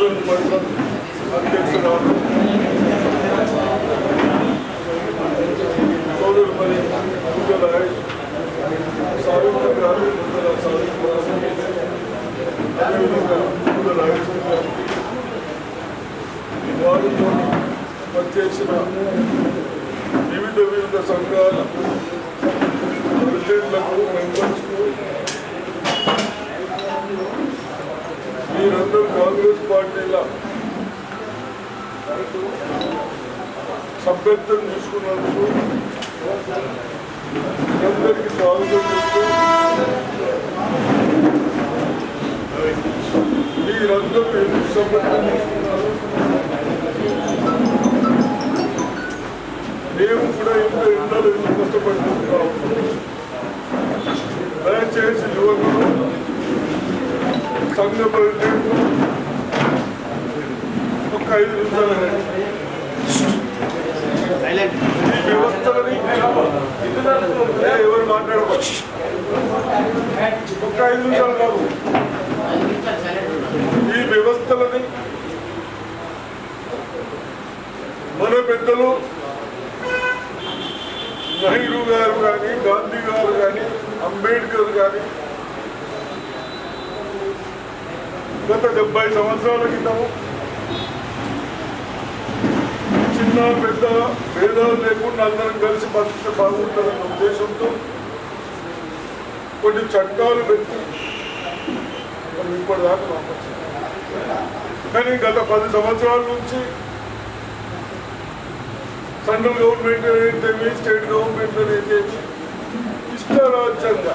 Student मतलब अध्यक्ष राहुल सौरभ मलिक उज्ज्वल సభ్యత్వం తీసుకున్నందుకు మీ అందరికీ స్వాగతం చెప్తూ మీరందరూ ఎందుకు సభ్యత్వం తీసుకున్నారు మేము కూడా ఇంత ఎండలు ఎందుకు కష్టపడుతున్నాం దయచేసి యువకులు సంఘ ప్రెసిడెంట్ ఒక ఐదు నిమిషాలు ఈ వ్యవస్థలని ఏ, ఎవరు మాట్లాడకూడదు ఒక ఐదు నిమిషాలు కాదు ఈ వ్యవస్థలని మన పెద్దలు నెహ్రూ గారు కానీ గాంధీ గారు కానీ అంబేద్కర్ కానీ గత డెబ్బై సంవత్సరాల క్రితము చిన్న పెద్ద భేదాలు లేకుండా అందరం కలిసి బతికితే బాగుంటుందన్న ఉద్దేశంతో కొన్ని చట్టాలు పెట్టి మనం ఇప్పటిదాకా పంపించారు కానీ గత పది సంవత్సరాల నుంచి సెంట్రల్ గవర్నమెంట్ అయితేమి స్టేట్ గవర్నమెంట్ అయితేమి ఇష్టరాజ్యంగా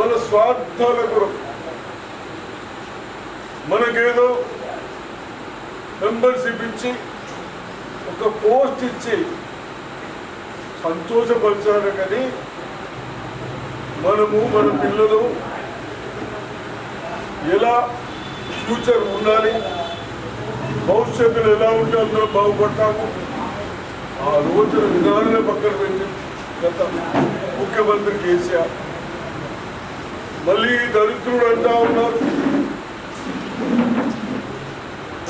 మన స్వార్థాల కొరకు మనకేదో మెంబర్షిప్ ఇచ్చి ఒక పోస్ట్ ఇచ్చి సంతోషపరిచారు కానీ మనము మన పిల్లలు ఎలా ఫ్యూచర్ ఉండాలి భవిష్యత్తులో ఎలా ఉంటే అందరూ బాగుపడతాము ఆ రోజున విధానాన్ని పక్కన పెట్టి గత ముఖ్యమంత్రి కేసీఆర్ మళ్ళీ దరిద్రుడు అంటా ఉన్నారు.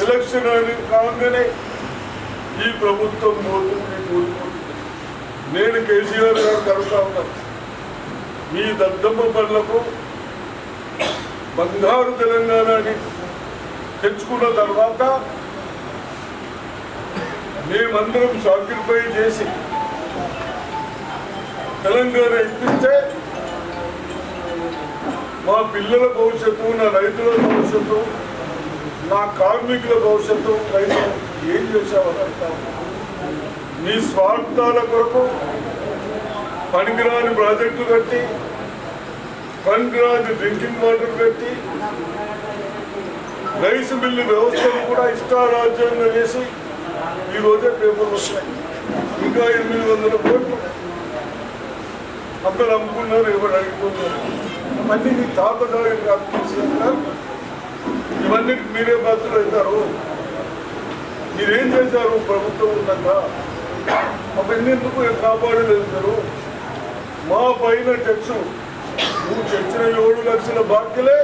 ఎలక్షన్ అని కాగానే ఈ ప్రభుత్వం పోతుంది కూలిపోతుంది నేను కేసీఆర్ గారు కలుగుతా ఉన్నాను మీ దద్దమ్మ పనులకు బంగారు తెలంగాణని తెచ్చుకున్న తర్వాత మేమందరం సాక్రిఫై చేసి తెలంగాణ ఇప్పిస్తే మా పిల్లల భవిష్యత్తు నా రైతుల భవిష్యత్తు నా కార్మికుల భవిష్యత్తు రైతు ఏం చేశామని అంటాము మీ స్వార్థాల కొరకు పనికిరాని ప్రాజెక్టులు కట్టి పనికిరాని డ్రింకింగ్ వాటర్ పెట్టి రైస్ మిల్లు వ్యవస్థను కూడా ఇష్టారాజ్యంగా చేసి ఈ రోజే పేపర్లు వస్తున్నాయి ఇంకా ఎనిమిది వందల కోట్లు. అందరు అమ్ముకున్నారు ఎవరు అడిగిపోతున్నారు? అవన్నీ మీ తాతదారి ఇవన్నీ మీరే బాధ్యులు అవుతారు మీరేం చేశారు? ప్రభుత్వం ఉన్నాక అవన్నీ ఎందుకు కాపాడలేదు మా పైన టెక్స్ నువ్వు చచ్చిన ఏడు లక్షల బాధ్యలే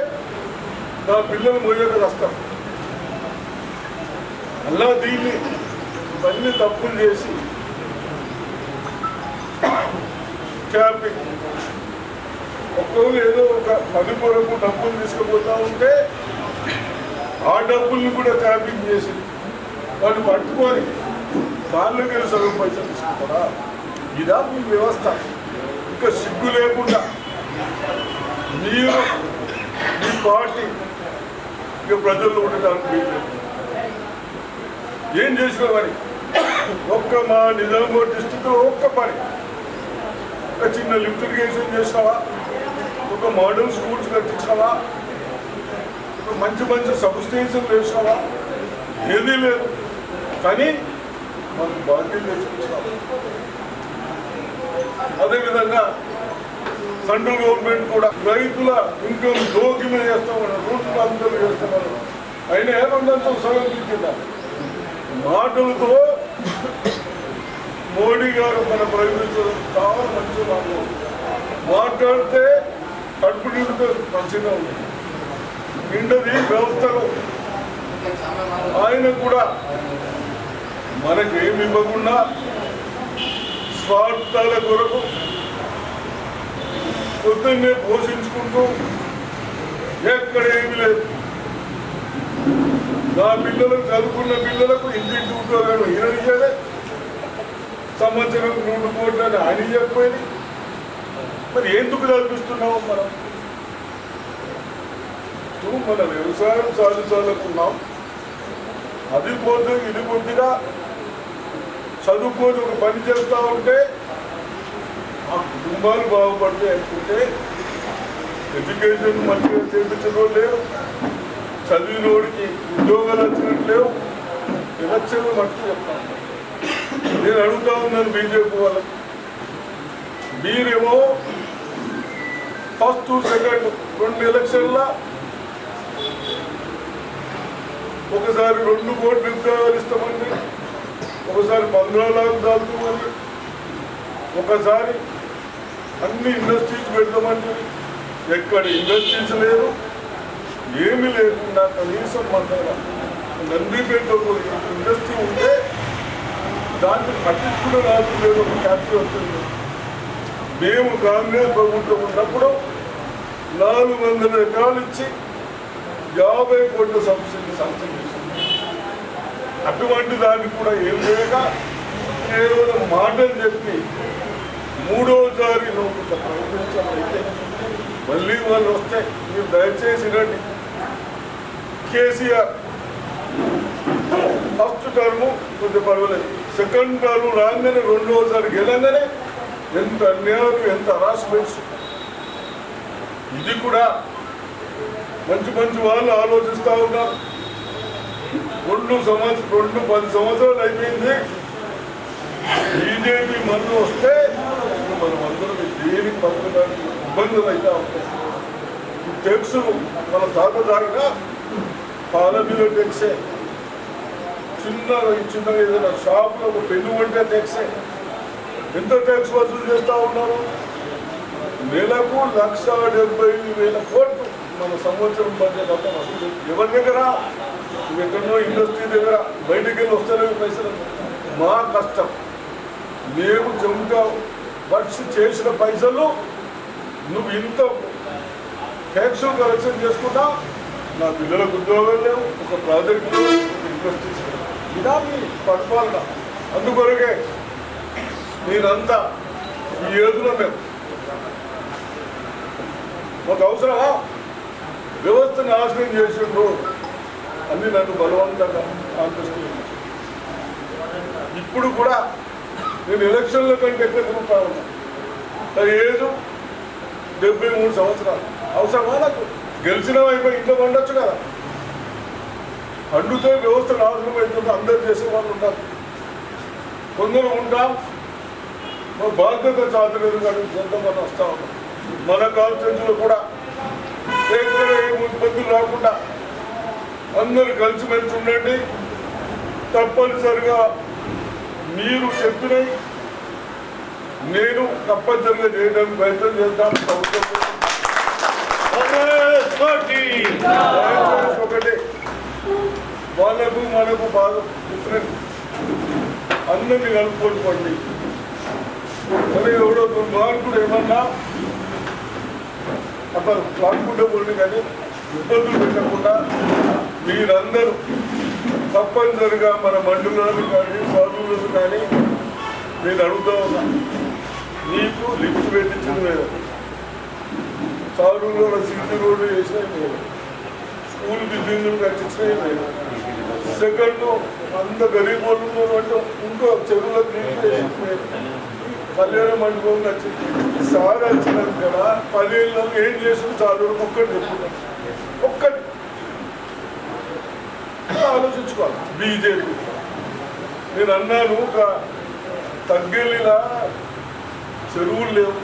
నా పిల్లలు మోయక వస్తాం అలా దీన్ని ఇవన్నీ తప్పులు చేసి క్యాపింగ్ ఒక్కొక్కరు ఏదో ఒక పని కొరకు డబ్బులు తీసుకుపోతా ఉంటే ఆ డబ్బుల్ని కూడా క్యాపింగ్ చేసి వాళ్ళు పట్టుకొని దానిలోకి వెళ్ళి సగం పైసలు తీసుకుంటారా? ఇదా మీ వ్యవస్థ. ఇంకా సిగ్గు లేకుండా మీరు మీ పార్టీ ఇక ప్రజల్లో ఉండడానికి ఏం చేసుకోవాలి ఒక్క మా నిజామాబాద్ డిస్టిక్లో ఒక్క పని. ఒక చిన్న లిఫ్ట్ ఇరిగేషన్ చేసినావా ఒక మోడల్ స్కూల్స్ కట్టించినావా ఒక మంచి మంచి సబ్స్టేషన్ వేసావా ఏదీ లేదు. కానీ మనం బాధ్యత తెచ్చుకుంటున్నాం అదేవిధంగా సెంట్రల్ గవర్నమెంట్ కూడా రైతుల ఇన్కమ్ దోకిన చేస్తామని రూట్లు అందరూ చేస్తామన్నారు అయినా ఏమందంతా సగం కింద మాటలతో మోడీ గారు మన ప్రయోగించడం చాలా మంచి మాట్లాడుతుంది మాట్లాడితే కడుపు నిండితే మంచిగా ఉంది. నిండది వ్యవస్థలు. ఆయన కూడా మనకేమి ఇవ్వకుండా స్వార్థాల కొరకు పొద్దున్నే పోషించుకుంటూ ఎక్కడ ఏమి లేదు. నా పిల్లలకు చదువుకున్న పిల్లలకు ఇంటింటి ఉద్యోగాలు ఈయన సంవత్సరం నూట కోట్లని అని ఆయన చెప్పేది మరి ఎందుకు కల్పిస్తున్నాము మనం? చూ మన వ్యవసాయం సాధించాలనుకున్నాం అది పోతే ఇది కొద్దిగా చదువుకొని ఒక పని చేస్తూ ఉంటే ఆ కుటుంబాలు బాగుపడతాయి అనుకుంటే ఎడ్యుకేషన్ మంచిగా చేయించడం లేవు చదివినోడికి ఉద్యోగాలు వచ్చినట్టు లేవు. ఎలక్షన్లు మట్టి చెప్తాను. నేను అడుగుతా ఉన్నాను బీజేపీ వాళ్ళకి. మీరేమో ఫస్ట్ సెకండ్ రెండు ఎలక్షన్ల ఒకసారి రెండు కోట్లు ఉద్యోగాలు ఇస్తామండి ఒకసారి లాగా దాల్తామని ఒకసారి అన్ని ఇండస్ట్రీస్ పెడతామండి ఎక్కడ ఇండస్ట్రీస్ లేదు ఏమీ లేకుండా కనీసం మన నందిపేట ఇండస్ట్రీ ఉంటే దాన్ని పట్టించుకునే రాజు లేదు ఒక ఫ్యాక్టరీ వస్తుంది మేము కాంగ్రెస్ ప్రభుత్వం ఉన్నప్పుడు నాలుగు వందల ఎకరాలు ఇచ్చి యాభై కోట్ల సబ్సిడీ శాంక్షన్ చేసింది అటువంటి దాన్ని కూడా ఏం చేయక కేవలం మాటలు చెప్పి మూడోసారి నువ్వు ప్రకటించాలైతే మళ్ళీ వాళ్ళు వస్తే మీరు దయచేసి రండి. కేసీఆర్ ఫస్ట్ టర్మ్ కొంచెం పర్వాలేదు. సెకండ్ టర్మ్ రాగానే రెండోసారి గెలంగానే ఎంత అన్యాయం ఎంత హరాస్మెంట్స్ ఇది కూడా మంచి మంచి వాళ్ళు ఆలోచిస్తూ ఉన్నారు. రెండు సంవత్సరం రెండు పది సంవత్సరాలు అయిపోయింది. బీజేపీ మందు వస్తే మనం అందరం దేనికి పంపడానికి ఇబ్బందులు అయితే ఉంటాయి టెక్స్ మన తాత తాగిన పాల మీద టెక్సే చిన్న చిన్న ఏదైనా షాప్లో ఒక పెన్ను కొంటే టెక్సే ఎంత ట్యాక్స్ వసూలు చేస్తూ ఉన్నారు? నెలకు లక్ష డెబ్బై వేల కోట్లు మన సంవత్సరం బడ్జెట్ అంతా వసూలు ఎవరి దగ్గర? ఎక్కడో ఇండస్ట్రీ దగ్గర. బయటికి వెళ్ళి వస్తలేవు పైసలు. మా కష్టం. మేము చెమట వర్ష చేసిన పైసలు నువ్వు ఇంత ట్యాక్స్ కలెక్షన్ చేసుకున్నా నా పిల్లలకు ఉద్యోగం లేవు ఒక ప్రాజెక్ట్ ఇండస్ట్రీస్ ఇదా మీ పరిపాలన అందుకొరకే నేనంతా ఈ ఏదులో మేము. ఒక అవసరమా? వ్యవస్థ నాశనం చేసిండ్రు. అన్ని నన్ను బలవంతంగా ఆకర్షిస్తుంది ఇప్పుడు కూడా నేను ఎలక్షన్ల కంటే ఎక్కువ తిరుగుతా ఏదో డెబ్బై మూడు సంవత్సరాలు. అవసరమా నాకు? గెలిచిన వైపు ఇంట్లో పండొచ్చు కదా. పండుతో వ్యవస్థ నాశనం అవుతుంది. అందరు చేసే వాళ్ళు ఉంటారు కొందరు ఉంటాం మా బాధ్యత చాదలేదు కానీ మనం వస్తా ఉన్నాం మన కాన్స్టిట్యూన్సీలో కూడా ఎక్కడ ఏం ఇబ్బందులు రాకుండా అందరు కలిసిమెలిసి ఉండండి. తప్పనిసరిగా మీరు చెప్పినవి నేను తప్పనిసరిగా చేయడానికి ప్రయత్నం చేస్తాను ప్రభుత్వం కాంగ్రెస్ వాళ్ళకు మనకు బాగా డిఫరెంట్ అందరినీ కలుపుకోండి. మరి ఎవడో దుర్మార్గుడు ఏమన్నా? అసలు లాక్కుంటే పోండి కానీ ఇబ్బందులు పెట్టకుండా మీరందరూ తప్పనిసరిగా మన మండలాలు కానీ సాధువులను కానీ నేను అడుగుతా ఉన్నా. నీకు లిఫ్ట్ పెట్టించింది లేదు సాధువులో సీసీ రోడ్డు వేసినవి లేదు. స్కూల్ బిల్డింగ్లు కట్టించినవి లేదు. సెకండ్ అంత గరీబ్ వాళ్ళు అంటే ఇంకో చెరువులకు నీళ్ళు వేసింది లేదు మండపం వచ్చింది. సార్ వచ్చినారు కదా పల్లెల్లో ఏం చేసిన చాలు ఒక్కటి చెప్పుకున్నాం ఒక్కటి. ఆలోచించుకోవాలి. బీజేపీ. నేను అన్నాను ఒక తగ్గేలిలా చెరువులు లేవు.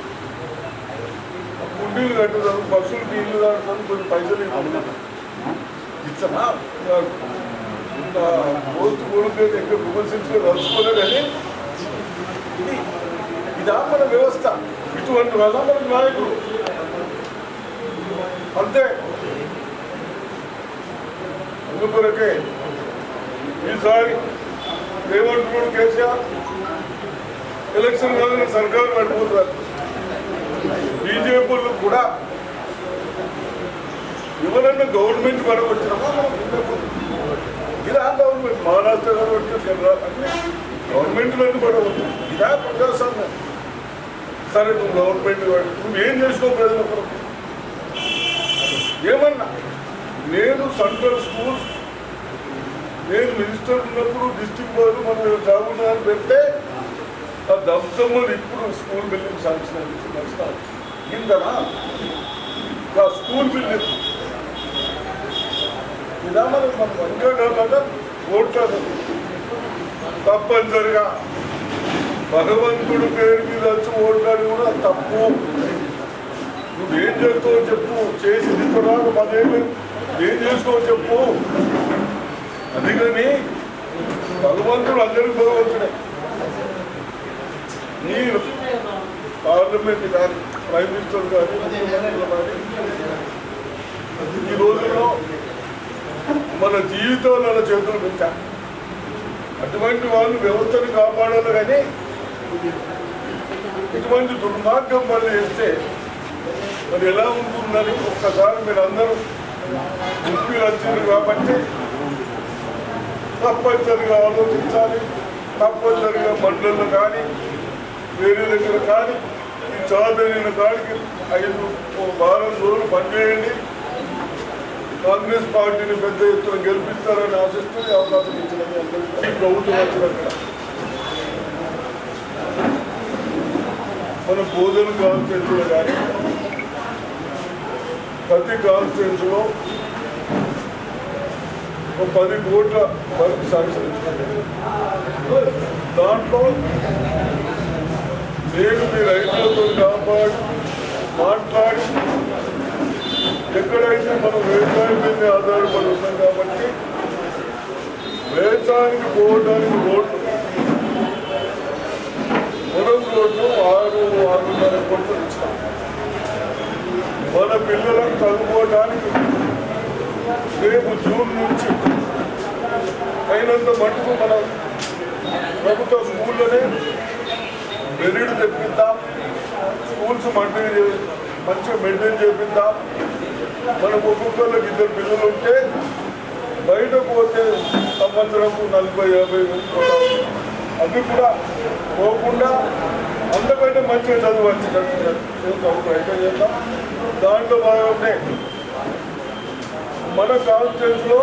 గుండీలు కట్టుదాం బస్సులు నీళ్ళు కడతారు కొన్ని పైసలు ఇచ్చనా పోస్ట్ కొడుకు ఎక్కడ విమర్శించుకొని తలుచుకోలే కానీ ఇది ఇదా మన వ్యవస్థ. ఇటువంటి వల్ల మన నాయకుడు అంతే. అందుకొరకే ఈసారి రేవంత్ కేసీఆర్ ఎలక్షన్ కాగానే సర్కారు నడిపోతున్నారు. బీజేపీలు కూడా ఎవరన్నా గవర్నమెంట్ పడగొచ్చినామా ఇదా గవర్నమెంట్ మహారాష్ట్ర గవర్నమెంట్ కేంద్ర అన్ని గవర్నమెంట్లను పడవచ్చు ఇదా ప్రజాస్వామ్యం. సరే నువ్వు గవర్నమెంట్ నువ్వు ఏం చేసినావు ప్రజల కొరకు ఏమన్నా? నేను సెంట్రల్ స్కూల్స్ నేను మినిస్టర్ ఉన్నప్పుడు డిస్టిక్ వారు మనం జాబున్నా పెడితే ఆ దమ్సమ్మలు ఇప్పుడు స్కూల్ బిల్డింగ్ శాంక్షన్ నడుస్తాను. ఇందనా ఆ స్కూల్ బిల్డింగ్ ఇదా మనం మనం ఇంకా కాకుండా తప్పనిసరిగా. భగవంతుడు పేరు మీద వచ్చి కూడా తప్పు. నువ్వేం చేస్తావో చెప్పు. చేసింది కూడా మదేమి ఏం చేసుకోవో చెప్పు. అందుకని భగవంతుడు అందరికి భగవంతుడే నీ పార్లమెంట్ కానీ ప్రైమ్ మినిస్టర్ కానీ కానీ ఈ రోజుల్లో మన జీవితాలు అలా చేతులు పెట్టా. అటువంటి వాళ్ళు వ్యవస్థను కాపాడాలి కానీ ఇటువంటి దుర్మార్గం వల్ల వేస్తే మరి ఎలా ఉంటుందని ఒక్కసారి మీరు అందరూ ముప్పి వచ్చింది కాబట్టి తప్పనిసరిగా ఆలోచించాలి తప్పనిసరిగా మండలంలో కానీ వేరే దగ్గర కానీ ఈ చదువుతున్న కాడికి ఐదు వారం రోజులు పనిచేయండి. కాంగ్రెస్ పార్టీని పెద్ద ఎత్తున గెలిపిస్తారని ఆశిస్తూ అవకాశం ఇచ్చినది ప్రభుత్వం వచ్చిన మన బోధన కాన్స్టిట్యూన్సీలో కానీ ప్రతి కాన్స్టిట్యూన్సీలో ఒక పది కోట్ల వరకు శాంక్షన్ దాంట్లో నేను మీ రైతులతో కాపాడి మాట్లాడి ఎక్కడైతే మనం వ్యవసాయం మీద ఆధారపడి ఉన్నాం కాబట్టి వ్యవసాయానికి పోవడానికి రోడ్లు పొలం రోడ్లు ఆరు మన పిల్లలకు చదువుకోవడానికి రేపు జూన్ నుంచి అయినంత మటుకు మనం ప్రభుత్వ స్కూల్లోనే మెరిట్ తెప్పిద్దాం. స్కూల్స్ మెయింటైన్ మంచిగా మెయింటైన్ చేపిద్దాం. మనకు ఒక్కొక్కరికి ఇద్దరు పిల్లలు ఉంటే బయటకు పోతే సంవత్సరంకు నలభై యాభై అవి కూడా పోకుండా అందుకంటే మంచిగా చదువు వచ్చినట్టు ప్రయత్నం చేద్దాం. దాంట్లో భాగంగా మన కాన్స్టిట్యూన్స్లో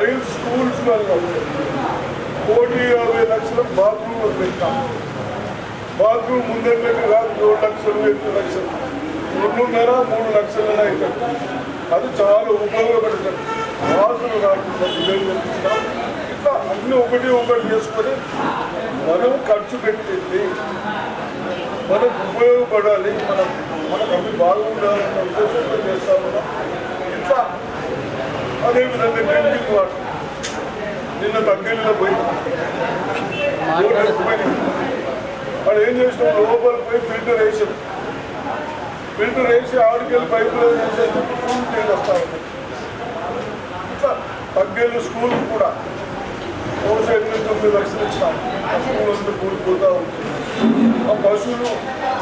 ఐదు స్కూల్స్లలో కోటి యాభై లక్షల బాత్రూమ్లు పెట్టాం. బాత్రూమ్ ముందరికి కాదు మూడు లక్షలు ఎనిమిది లక్షలు. రెండున్నర మూడు లక్షల అవుతాయి అది చాలా ఉపయోగపడుతుంది. వాసులు రాకుండా అన్ని ఒకటి ఒకటి చేసుకొని మనం ఖర్చు పెట్టింది. మనకు ఉపయోగపడాలి. మనం మనకు అవి బాగుండాలన్న ఉద్దేశంతో చేస్తా ఉన్నాం ఇట్లా అదేవిధంగా డ్రింకింగ్ వాటర్. నిన్న తగ్గలిలో పోయి వాడు ఏం చేసినాం? లోపల పోయి ఫిల్టర్ వేసాం. ఫిల్టర్ వేసి ఆడికెళ్ళి పైపులో వేసేస్తే ఫుల్ నీళ్ళు వస్తా ఉంది ఇట్లా తగ్గేళ్ళు స్కూల్ కూడా రోజు నుంచి తొమ్మిది లక్షలు ఇచ్చినాం ఆ స్కూల్ అంతా కూలిపోతా ఆ పశువులు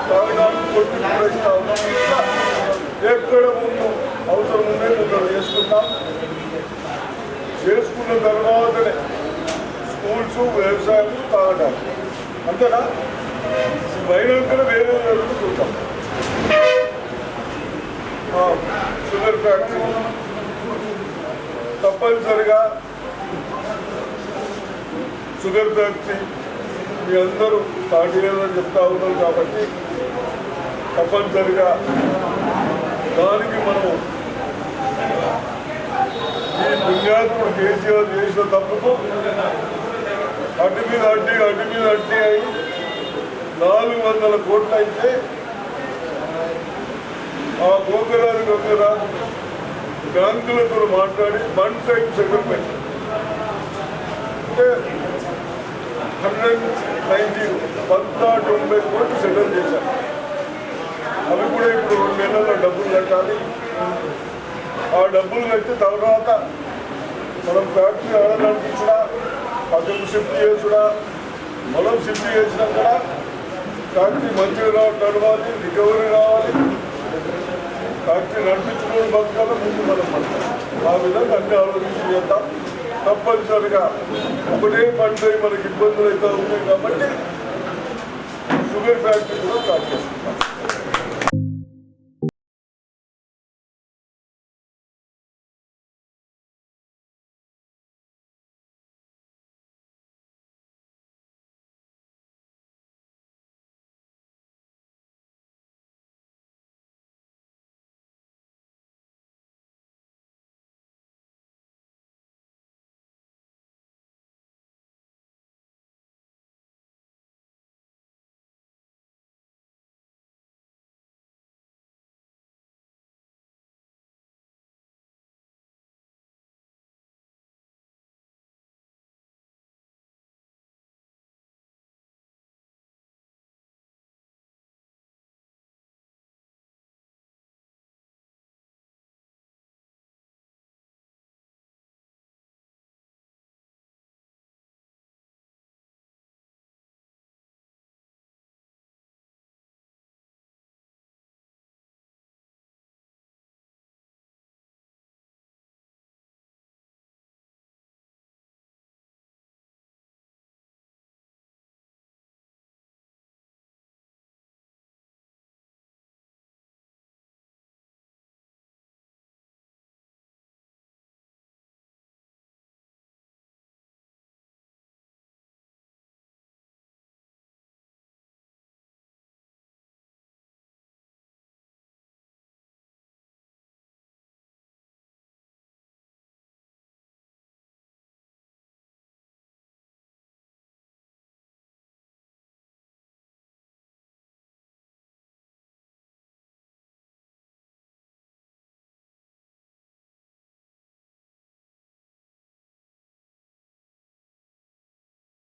తాగడానికి కొట్టి కూడా ఇస్తా ఉన్నాం ఎక్కడ ముందు అవసరం ఉండే ముందు చేసుకుంటాం చేసుకున్న తర్వాతనే స్కూల్స్ వ్యవసాయం తాగడం అంతేనా బయట వేరే జరుగుతుంటాం షుగర్ ఫ్యాక్టరీ తప్పనిసరిగా షుగర్ ఫ్యాక్టరీ మీ అందరూ స్టార్ట్ చేయాలని చెప్తా ఉన్నారు కాబట్టి తప్పనిసరిగా దానికి మనం ఈ పుణ్యాత్ముడు కేసీఆర్ చేసిన తప్పుకు అడ్డు మీద అడ్డి అడ్డు మీద అడ్డి అయి నాలుగు వందల కోట్లు అయితే ఆ గోకరాజు ఒకరా బ్యాంకులతో మాట్లాడి వన్ టైం సెటిల్మెంట్ అంటే హండ్రెడ్ నైన్టీ వంద తొంభై కోట్లు సెటిల్ చేశారు. అవి కూడా ఇప్పుడు రెండు నెలల్లో డబ్బులు కట్టాలి. ఆ డబ్బులు కట్టి తర్వాత మనం ఫ్యాక్టరీ ఆడ నడిపించినా అక్కడికి షిఫ్ట్ చేసుడా మనం షిఫ్ట్ చేసినా కూడా ఫ్యాక్టరీ మంచిగా నడవాలి రికవరీ రావాలి. ఫ్యాక్టరీ నడిపించుకోవడం బతకాల ముందు మనం ఆ విధంగా అన్ని ఆలోచించి చేద్దాం. తప్పనిసరిగా ఒకటే పంట మనకి ఇబ్బందులు అయితే ఉన్నాయి కాబట్టి షుగర్ ఫ్యాక్టరీ కూడా స్టార్ట్